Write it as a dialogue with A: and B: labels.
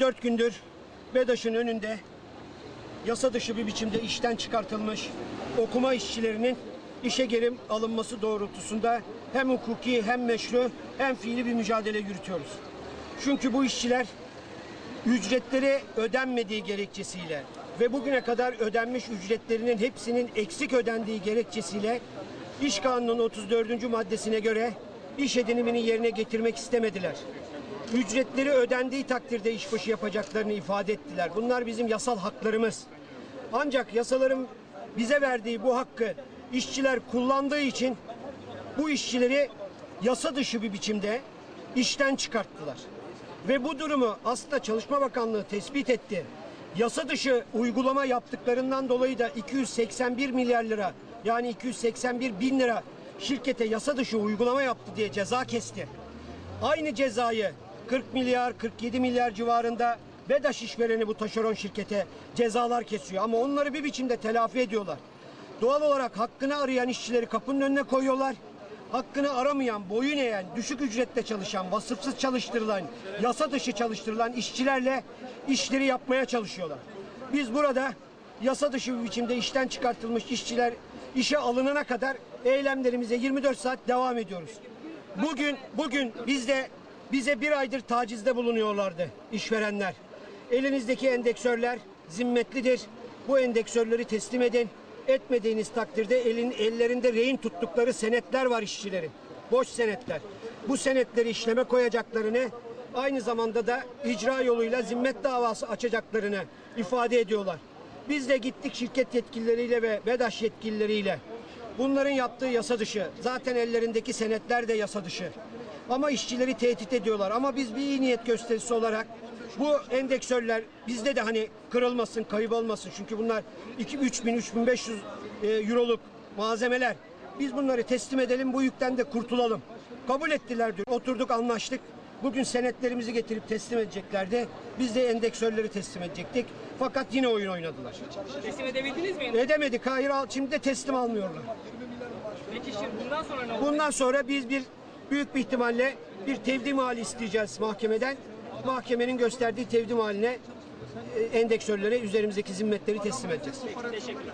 A: Dört gündür BEDAŞ'ın önünde yasa dışı bir biçimde işten çıkartılmış okuma işçilerinin işe geri alınması doğrultusunda hem hukuki hem meşru hem fiili bir mücadele yürütüyoruz. Çünkü bu işçiler ücretleri ödenmediği gerekçesiyle ve bugüne kadar ödenmiş ücretlerinin hepsinin eksik ödendiği gerekçesiyle İş Kanunu'nun 34. maddesine göre iş edinimini yerine getirmek istemediler. Ücretleri ödendiği takdirde işbaşı yapacaklarını ifade ettiler. Bunlar bizim yasal haklarımız. Ancak yasaların bize verdiği bu hakkı işçiler kullandığı için bu işçileri yasa dışı bir biçimde işten çıkarttılar. Ve bu durumu aslında Çalışma Bakanlığı tespit etti. Yasa dışı uygulama yaptıklarından dolayı da 281 milyar lira yani 281 bin lira şirkete yasa dışı uygulama yaptı diye ceza kesti. Aynı cezayı 40 milyar 47 milyar civarında BEDAŞ işvereni bu taşeron şirkete cezalar kesiyor ama onları bir biçimde telafi ediyorlar. Doğal olarak hakkını arayan işçileri kapının önüne koyuyorlar. Hakkını aramayan, boyun eğen, düşük ücretle çalışan, vasıfsız çalıştırılan, yasa dışı çalıştırılan işçilerle işleri yapmaya çalışıyorlar. Biz burada yasa dışı bir biçimde işten çıkartılmış işçiler işe alınana kadar eylemlerimize 24 saat devam ediyoruz. Bugün bugün bizde bize bir aydır tacizde bulunuyorlardı işverenler. Elinizdeki endeksörler zimmetlidir. Bu endeksörleri teslim edin. Etmediğiniz takdirde elin ellerinde rehin tuttukları senetler var işçilerin. Boş senetler. Bu senetleri işleme koyacaklarını aynı zamanda da icra yoluyla zimmet davası açacaklarını ifade ediyorlar. Biz de gittik şirket yetkilileriyle ve BEDAŞ yetkilileriyle. Bunların yaptığı yasa dışı. Zaten ellerindeki senetler de yasa dışı. Ama işçileri tehdit ediyorlar. Ama biz bir iyi niyet gösterisi olarak bu endeksörler bizde de hani kırılmasın, kayıp olmasın. Çünkü bunlar 2 3000 3500 e, euroluk malzemeler. Biz bunları teslim edelim, bu yükten de kurtulalım. Kabul ettiler diyor. Oturduk, anlaştık. Bugün senetlerimizi getirip teslim edeceklerdi. Biz de endeksörleri teslim edecektik. Fakat yine oyun oynadılar.
B: Teslim edebildiniz mi?
A: Edemedik. Hayır, şimdi de teslim almıyorlar.
B: Peki şimdi bundan sonra ne olacak?
A: Bundan sonra biz bir büyük bir ihtimalle bir tevdim hali isteyeceğiz mahkemeden. Mahkemenin gösterdiği tevdim haline e, endeksörlere üzerimizdeki zimmetleri teslim edeceğiz.
B: Teşekkürler.